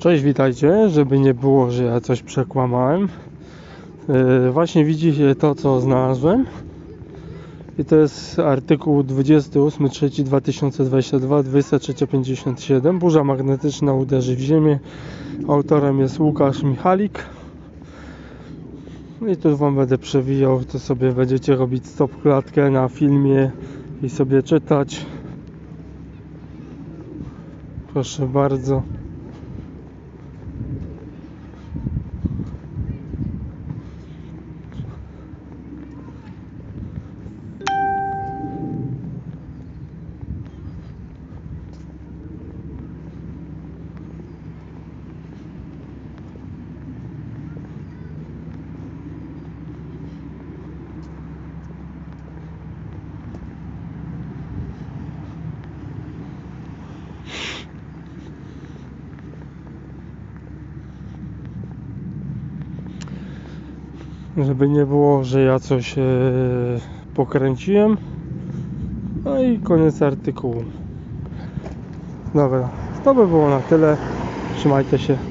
Cześć, witajcie. Żeby nie było, że ja coś przekłamałem. Yy, właśnie widzicie to, co znalazłem. I to jest artykuł 28.3.2022, 23.57. Burza magnetyczna uderzy w ziemię. Autorem jest Łukasz Michalik. I tu Wam będę przewijał, to sobie będziecie robić stop klatkę na filmie i sobie czytać. Proszę bardzo. Żeby nie było, że ja coś e, pokręciłem. No i koniec artykułu. Dobra, to by było na tyle. Trzymajcie się.